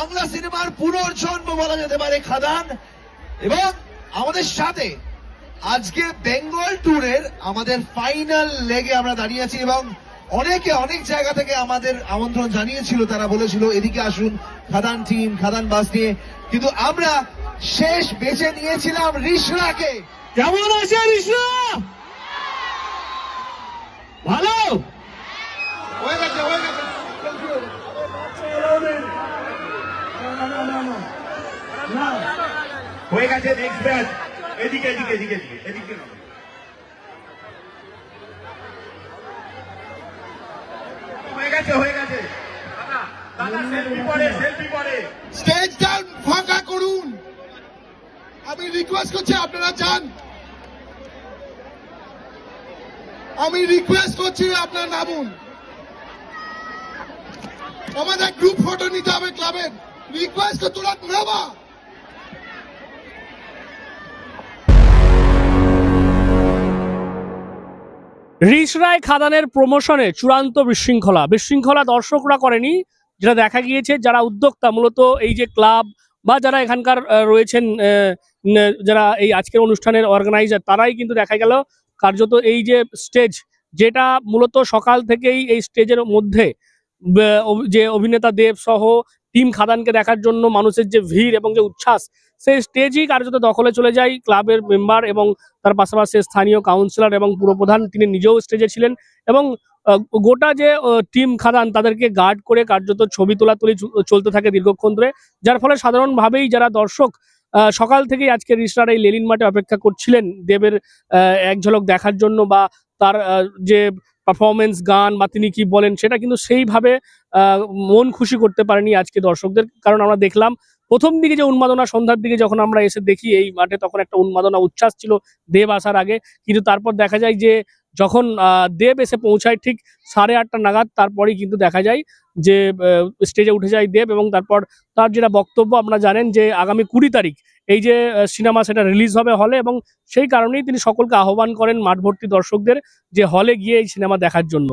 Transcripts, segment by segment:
বাংলা সিনেমার পুনর্জন্ম বলা যেতে পারে খাদান। এবং আমাদের সাথে আজকে বেঙ্গল ট্যুরের আমাদের ফাইনাল লেগে আমরা দাঁড়িয়ে আছি এবং অনেকে অনেক জায়গা থেকে আমাদের আমন্ত্রণ জানিয়েছিল, তারা বলেছিল, এদিকে আসুন, খাদান টিম খাদান বাস নিয়ে। কিন্তু আমরা শেষ বেছে নিয়েছিলাম রিশরাকে। কেমন আছে ঋষা ভালো হয়ে গেছে হয়ে গেছে হয়ে গেছে নেক্সট ব্যাচ এদিকে এদিকে এদিকে এদিকে এদিকে। হয়ে গেছে হয়ে গেছে। ফাঁকা করুন। আমি রিকোয়েস্ট করছি, আপনারা যান। আমি রিকোয়েস্ট করছি, আপনারা নামুন। আমাদের গ্রুপ ফটো নিতে হবে ক্লাবের রিকোয়েস্ট তোরা নামা রিস রায় খাদানের প্রমোশনে চূড়ান্ত বিশৃঙ্খলা। বিশৃঙ্খলা দর্শকরা করেনি, যেটা দেখা গিয়েছে, যারা উদ্যোক্তা, মূলত এই যে ক্লাব বা যারা এখানকার রয়েছেন যারা এই আজকের অনুষ্ঠানের অর্গানাইজার তারাই কিন্তু দেখা গেল কার্যত এই যে স্টেজ যেটা মূলত সকাল থেকেই এই স্টেজের মধ্যে যে অভিনেতা দেব সহ টিম খাদানকে দেখার জন্য মানুষের যে ভিড় এবং যে উচ্ছ্বাস, সেই স্টেজই কার্যত দখলে চলে যায় ক্লাবের মেম্বার এবং তার পাশাপাশি স্থানীয় কাউন্সিলর এবং পুরপ্রধান, তিনি নিজেও স্টেজে ছিলেন এবং গোটা যে টিম খাদান তাদেরকে গার্ড করে কার্যত ছবি তোলাতুলি চ- চলতে থাকে দীর্ঘক্ষণ ধরে, যার ফলে সাধারণভাবেই যারা দর্শক সকাল থেকেই আজকে রিস্টার এই লেলিন মাঠে অপেক্ষা করছিলেন দেবের এক ঝলক দেখার জন্য বা তার যে পারফরমেন্স গান বা তিনি কি বলেন, সেটা কিন্তু সেইভাবে মন খুশি করতে পারেনি আজকে দর্শকদের। কারণ আমরা দেখলাম, প্রথম দিকে যে উন্মাদনা, সন্ধ্যার দিকে যখন আমরা এসে দেখি এই মাঠে, তখন একটা উন্মাদনা, উচ্ছ্বাস ছিল দেব আসার আগে। কিন্তু তারপর দেখা যায় যে যখন দেব এসে পৌঁছায় ঠিক সাড়ে আটটা নাগাদ, তারপরেই কিন্তু দেখা যায় যে স্টেজে উঠে যায় দেব এবং তারপর তার যেটা বক্তব্য আপনারা জানেন যে, আগামী কুড়ি তারিখ এই যে সিনেমা সেটা রিলিজ হবে হলে এবং সেই কারণেই তিনি সকলকে আহ্বান করেন মাঠ ভর্তি দর্শকদের যে হলে গিয়ে এই সিনেমা দেখার জন্য।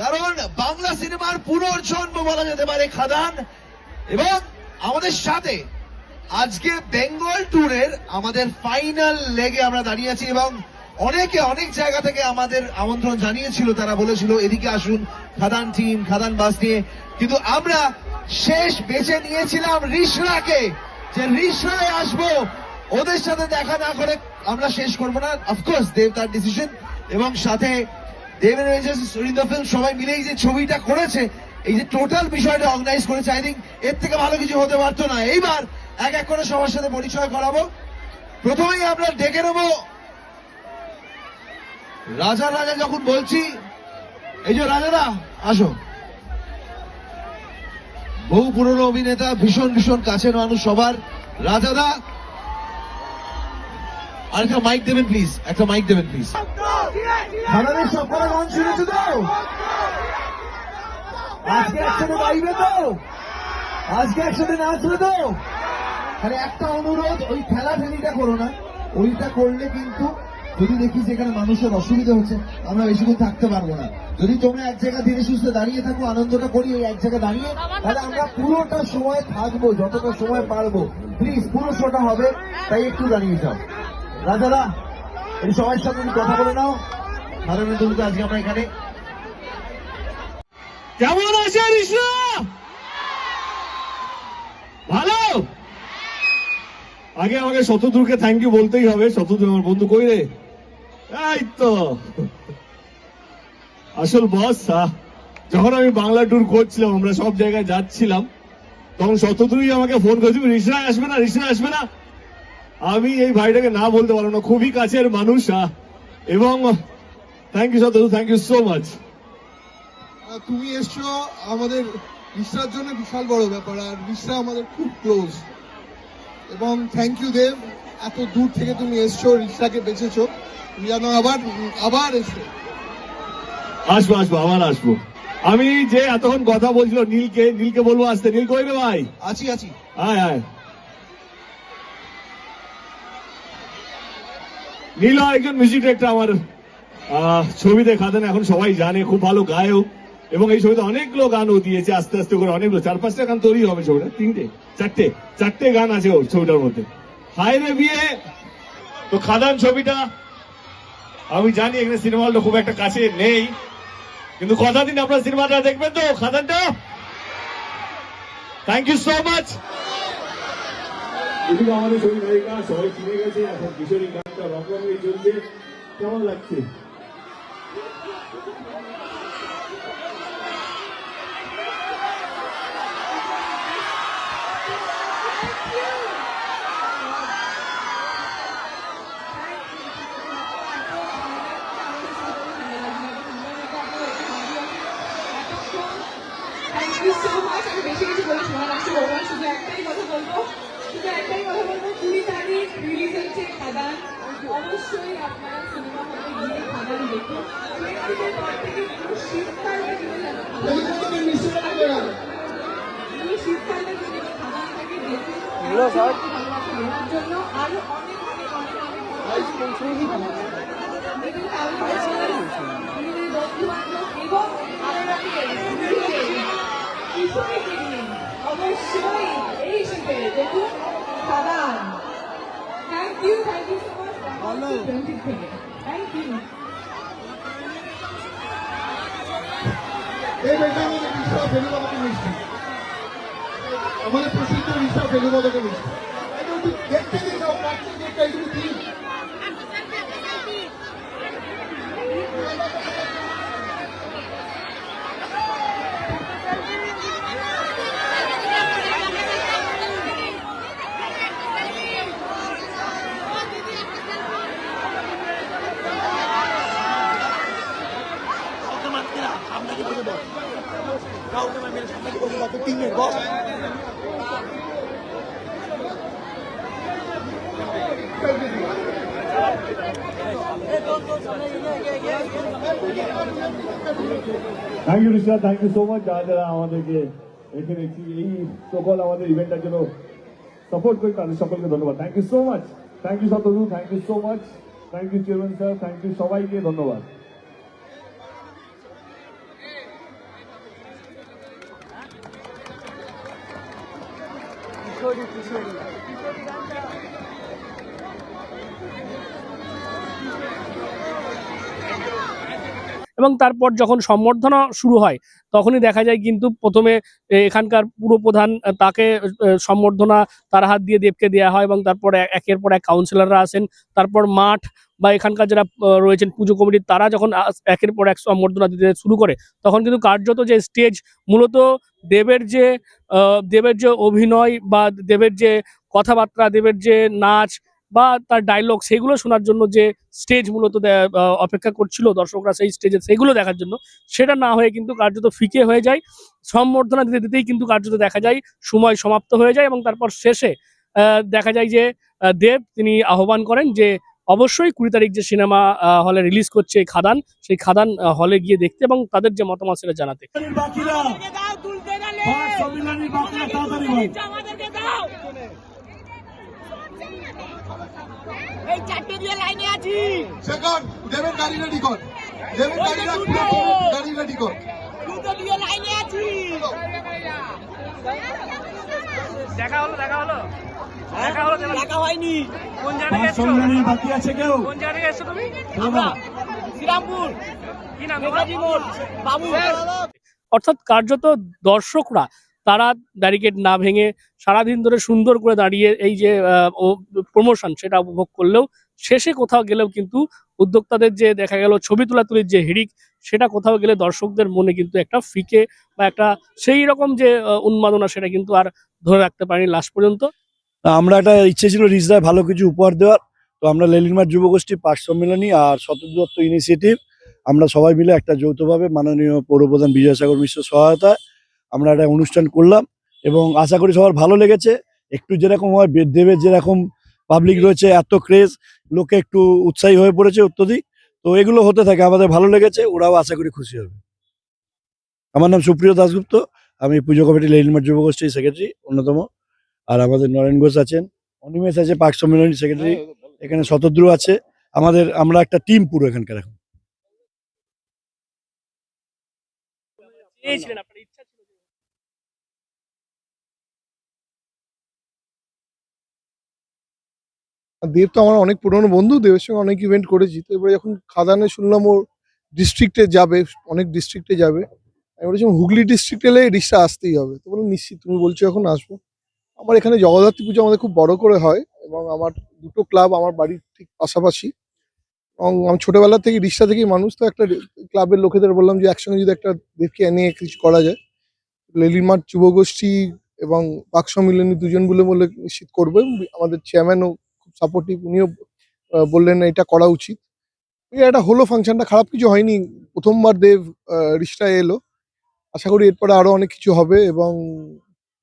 কারণ বাংলা সিনেমার পুনর্জন্ম বলা যেতে পারে খাদান। এবং আমাদের সাথে আজকে বেঙ্গল ট্যুরের আমাদের ফাইনাল লেগে আমরা দাঁড়িয়ে আছি এবং অনেকে অনেক জায়গা থেকে আমাদের আমন্ত্রণ জানিয়েছিল, তারা বলেছিল, এদিকে আসুন, খাদান টিম খাদান বাস নিয়ে। কিন্তু আমরা শেষ বেছে নিয়েছিলাম রিশরাকে যে রিশরায় আসব, ওদের সাথে দেখা না করে আমরা শেষ করব না। অফকোর্স দেব তার ডিসিশন এবং সাথে দেবের সুরিন্দর ফিল্ম সবাই মিলে যে ছবিটা করেছে, এই যে টোটাল বিষয়টা অর্গানাইজ করেছে আই থিঙ্ক এর থেকে ভালো কিছু হতে পারতো না। এইবার এক এক করে সবার সাথে পরিচয় করাবো। প্রথমেই আমরা ডেকে নেব রাজা রাজা যখন বলছি, এই যে রাজাদা আসো। বহু পুরনো অভিনেতা ভীষণ ভীষণ কাছের মানুষ সবার। রাজাদা আর একটা মাইক দেবেন প্লিজ একটা মাইক দেবেন প্লিজ খানাদের সবকটা গান শুনেছো তো? আজকে একসাথে গাইবে তো? আজকে একসাথে নাচবে তো? আরে একটা অনুরোধ, ওই খেলা ঠেলিটা করো না। ওইটা করলে কিন্তু যদি দেখি যেখানে মানুষের অসুবিধা হচ্ছে, আমরা বেশিক্ষণ থাকতে পারব না। যদি তোমরা এক জায়গায় ধীরে সুস্থে দাঁড়িয়ে থাকো, আনন্দটা করি ওই এক জায়গায় দাঁড়িয়ে, তাহলে আমরা পুরোটা সময় থাকব, যতটা সময় পারব। প্লিজ পুরো শোটা হবে, তাই একটু দাঁড়িয়ে যাও। রাজারা এই সবার সাথে কথা বলে নাও। তুমি তো আজকে আমরা এখানে কেমন আছে ঋষা ভালো? আগে আমাকে শতদূরকে থ্যাংক ইউ বলতেই হবে শতদূর আমার বন্ধু কই রে? এই তো। আসল বস যখন আমি বাংলা ট্যুর করছিলাম, আমরা সব জায়গায় যাচ্ছিলাম, তখন শতদূরই আমাকে ফোন করেছিল রিসরা আসবে না রিসরা আসবে না। আমি এই ভাইটাকে না বলতে পারব না। খুবই কাছের মানুষ এবং thank you Shatadru thank you so much তুমি এসছো আমাদের রিসরার জন্য বিশাল বড় ব্যাপার আর রিসরা আমাদের খুব ক্লোজ এবং থ্যাংক ইউ দেব এত দূর থেকে তুমি এসছো রিসরাকে বেঁচেছো তুমি যেন আবার আবার এসো। আসব আসব আবার আসব। আমি যে এতক্ষণ কথা বলছিল নীলকে নীলকে বলব আসতে। নীল কই রে ভাই? আছি আছি। হ্যাঁ আয়। নীল একজন মিউজিক ডিরেক্টর আমার আহ, ছবিতে খাতেন এখন সবাই জানে খুব ভালো গায়ক। এবং এই ছবিতে অনেকগুলো গানও দিয়েছে আস্তে আস্তে করে অনেকগুলো চার পাঁচটা গান তৈরি হবে ছবিটা তিনটে চারটে চারটে গান আছে ওর ছবিটার মধ্যে। হাই রে বিয়ে! তো খাদান ছবিটা আমি জানি এখানে সিনেমা হলটা খুব একটা কাছে নেই কিন্তু কথা দিন আপনার সিনেমাটা দেখবেন তো খাদানটা? থ্যাংক ইউ সো মাচ এদিকে আমাদের শরীর নায়িকা সবাই চিনে গেছে এখন কিশোরী গানটা রকম চলছে। কেমন লাগছে? খাদান অবশ্যই আপনারা সিনেমা হলে গিয়ে দেখুন। শীতকালটা শীতকালটা দেখুন। জন্য আরও অনেক অনেক অনেক অনেক এবং অবশ্যই এই শীতে দেখুন Khadaan thank you, you so much twenty থেকে থ্যাংক ইউ এই বেটা আমাদের রিসরা ফেলুবাদকে মিষ্টি আমাদের প্রসিদ্ধ রিসরা ফেলুবাদকে মিষ্টি দেখতে দেখতে দিয়ে দেখতে প্রাচ্যের দেখতে একটু দিন thank you Risha thank you so much যারা যারা আমাদেরকে এখানে এই সকল আমাদের ইভেন্টটার জন্য সাপোর্ট করি তাদের সকলকে ধন্যবাদ। Thank you so much thank you Shatadru thank you so much thank you chairman sir thank you সবাইকে ধন্যবাদ। এবং তারপর যখন সম্বর্ধনা শুরু হয়, তখনই দেখা যায় কিন্তু প্রথমে এখানকার পুরো প্রধান তাকে সম্বর্ধনা তার হাত দিয়ে দেবকে দেওয়া হয় এবং তারপর একের পর এক কাউন্সিলররা আসেন। তারপর মাঠ বা এখানকার যারা রয়েছেন পুজো কমিটির, তারা যখন একের পর এক সম্বর্ধনা দিতে শুরু করে, তখন কিন্তু কার্যত যে স্টেজ মূলত দেবের যে দেবের যে অভিনয় বা দেবের যে কথাবার্তা, দেবের যে নাচ বা তার ডায়লগ সেগুলো শোনার জন্য যে স্টেজ মূলত দে- অপেক্ষা করছিল দর্শকরা সেই স্টেজে সেগুলো দেখার জন্য সেটা না হয়ে কিন্তু কার্যত ফিকে হয়ে যায় সম্বর্ধনা দিতে দিতেই কিন্তু কার্যত দেখা যায় সময় সমাপ্ত হয়ে যায় এবং তারপর শেষে আহ, দেখা যায় যে দেব তিনি আহ্বান করেন যে অবশ্যই কুড়ি তারিখ যে সিনেমা হলে রিলিজ করছে এই খাদান সেই খাদান হলে গিয়ে দেখতে এবং তাদের যে মতামত সেটা জানাতে। এই চারটে দিয়ে লাইনে আছি। সেকন্ড দেবের গাড়ি রেডি কর। দেবের গাড়ি গাড়ি রেডি কর। দুটো দিয়ে লাইনে আছি। দেখা হলো দেখা হলো। দেখা হলো হয়নি। কোন জায়গায় এসছো? বাকি আছে কেউ? কোন জায়গায় এসছো তুমি? আমরা শ্রীরামপুর। কি নাম বাবু অর্থাৎ কার্যত দর্শকরা তারা ব্যারিকেড না ভেঙে সারাদিন ধরে সুন্দর করে দাঁড়িয়ে এই যে প্রমোশন সেটা উপভোগ করলেও শেষে কোথাও গেলেও কিন্তু উদ্যোক্তাদের যে দেখা গেল ছবি তোলাতুলির যে হিড়িক সেটা কোথাও গেলে দর্শকদের মনে কিন্তু একটা ফিকে বা একটা সেই রকম যে উন্মাদনা সেটা কিন্তু আর ধরে রাখতে পারেনি লাস্ট পর্যন্ত। আমরা একটা ইচ্ছে ছিল রিজদায় ভালো কিছু উপহার দেওয়ার। তো আমরা লেলিনমার যুবগোষ্ঠী পাঠ সম্মেলনী আর শতদ ইনিশিয়েটিভ আমরা সবাই মিলে একটা যৌথভাবে মাননীয় পৌরপ্রধান বিজয়সাগর মিশ্র সহায়তায় আমরা একটা অনুষ্ঠান করলাম এবং আশা করি সবার ভালো লেগেছে। একটু যেরকম হয় দেবের যেরকম পাবলিক রয়েছে, এত ক্রেজ লোকে একটু উৎসাহী হয়ে পড়েছে অত্যধিক। তো এগুলো হতে থাকে, আমাদের ভালো লেগেছে, ওরাও আশা করি খুশি হবে। আমার নাম সুপ্রিয় দাসগুপ্ত আমি পুজো কমিটি লেলিনমার যুবগোষ্ঠীর সেক্রেটারি অন্যতম। আর আমাদের নরেন ঘোষ আছেন অনিমেষ আছে পার্ক সম্মেলনী সেক্রেটারি এখানে শতদ্রু আছে। আমাদের, আমরা একটা টিম পুরো এখানকার এখন। দেব তো আমার অনেক পুরনো বন্ধু, দেবের সঙ্গে অনেক ইভেন্ট করেছি। তো এবারে যখন খাদানে শুনলাম ও ডিস্ট্রিক্টে যাবে, অনেক ডিস্ট্রিক্টে যাবে, আমি বলেছিলাম, হুগলি ডিস্ট্রিক্ট এলে এই আসতেই হবে। তো বললাম, নিশ্চিত, তুমি বলছো এখন আসব। আমার এখানে জগদ্ধাত্রী পুজো আমাদের খুব বড় করে হয় এবং আমার দুটো ক্লাব আমার বাড়ির ঠিক পাশাপাশি। এবং আমি ছোটবেলা থেকে রিক্সা থেকেই মানুষ, তো একটা ক্লাবের লোকেদের বললাম যে, একসঙ্গে যদি একটা দেবকে এনে কিছু করা যায়, লেলিমার যুবগোষ্ঠী এবং পাক সম্মিলনী দুজন বলে বলে নিশ্চিত করবে। আমাদের চেয়ারম্যানও সাপোর্টিভ উনিও বললেন এটা করা উচিত। একটা হলো ফাংশনটা খারাপ কিছু হয়নি। প্রথমবার দেব রিস্টা এলো। আশা করি এরপরে আরও অনেক কিছু হবে এবং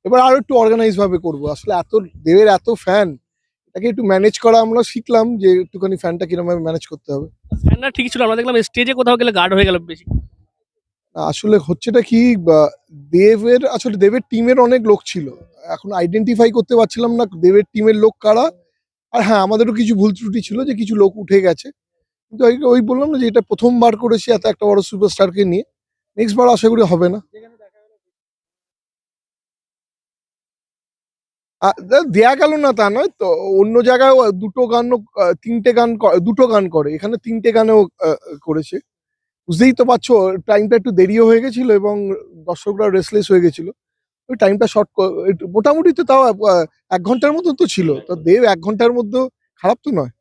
এবার আরও একটু অর্গানাইজ ভাবে করব। আসলে এত দেবের এত ফ্যান এটাকে একটু ম্যানেজ করা আমরা শিখলাম যে একটুখানি ফ্যানটা কীরকম ভাবে ম্যানেজ করতে হবে। ফ্যানরা ঠিকই ছিল আমরা দেখলাম স্টেজে কোথাও গেলে গার্ড হয়ে গেল বেশি। আসলে হচ্ছেটা কি দেবের আসলে দেবের টিমের অনেক লোক ছিল। এখন আইডেন্টিফাই করতে পারছিলাম না দেবের টিমের লোক কারা। আর হ্যাঁ আমাদেরও কিছু ভুল ত্রুটি ছিল যে কিছু লোক উঠে গেছে। কিন্তু ওই- বললাম না যে এটা প্রথমবার করেছি এত একটা বড় সুপারস্টারকে নিয়ে। নেক্সট বার আশা করি হবে না। দেয়া গেল না তা নয় তো, অন্য জায়গায় দুটো গান তিনটে গান দুটো গান করে। এখানে তিনটে গানেও করেছে। বুঝতেই তো পারছ টাইমটা একটু দেরিও হয়ে গেছিল এবং দর্শকরা রেসলেস হয়ে গেছিল। ওই টাইমটা শর্ট মোটামুটি তো তাও এক ঘণ্টার মতো তো ছিল। তো দেব এক ঘণ্টার মধ্যে খারাপ তো নয়।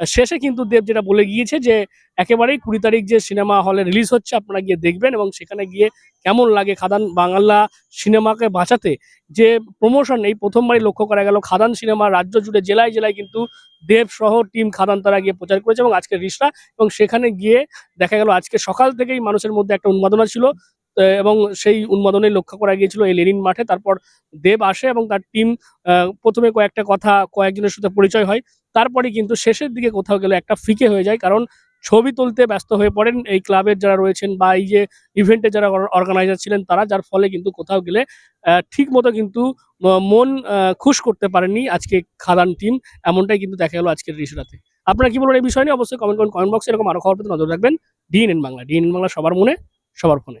শেষে কিন্তু দেব যেটা বলে গিয়েছে যে, একেবারেই কুড়ি তারিখ যে সিনেমা হলে রিলিজ হচ্ছে, আপনারা গিয়ে দেখবেন এবং সেখানে গিয়ে কেমন লাগে খাদান বাংলা সিনেমাকে বাঁচাতে। যে প্রমোশন এই প্রথমবারই লক্ষ্য করা গেল, খাদান সিনেমা রাজ্য জুড়ে জেলায় জেলায় কিন্তু দেব সহ টিম খাদান তারা গিয়ে প্রচার করেছে এবং আজকে রিসরা এবং সেখানে গিয়ে দেখা গেল, আজকে সকাল থেকেই মানুষের মধ্যে একটা উন্মাদনা ছিল। এবং সেই উন্মাদনে লক্ষ্য করা গিয়েছিল এই লেনিন মাঠে। তারপর দেব আসে এবং তার টিম প্রথমে কয়েকটা কথা, কয়েকজনের সাথে পরিচয় হয়। তারপরে কিন্তু শেষের দিকে কোথাও গেলে একটা ফিকে হয়ে যায়, কারণ ছবি তুলতে ব্যস্ত হয়ে পড়েন এই ক্লাবের যারা রয়েছেন বা এই যে ইভেন্টে যারা অর্গানাইজার ছিলেন, তারা যার ফলে কিন্তু কোথাও গেলে ঠিক মতো কিন্তু মন খুশ করতে পারেননি আজকে খাদান টিম। এমনটাই কিন্তু দেখা গেল আজকের রিসরাতে আপনারা কি বলেন এই বিষয় নিয়ে? অবশ্যই কমেন্ট করুন কমেন্ট বক্সে এরকম আরও খবর পেতে নজর রাখবেন। ডিএনএন বাংলা ডিএনএন বাংলা সবার মনে, সবার ফোনে।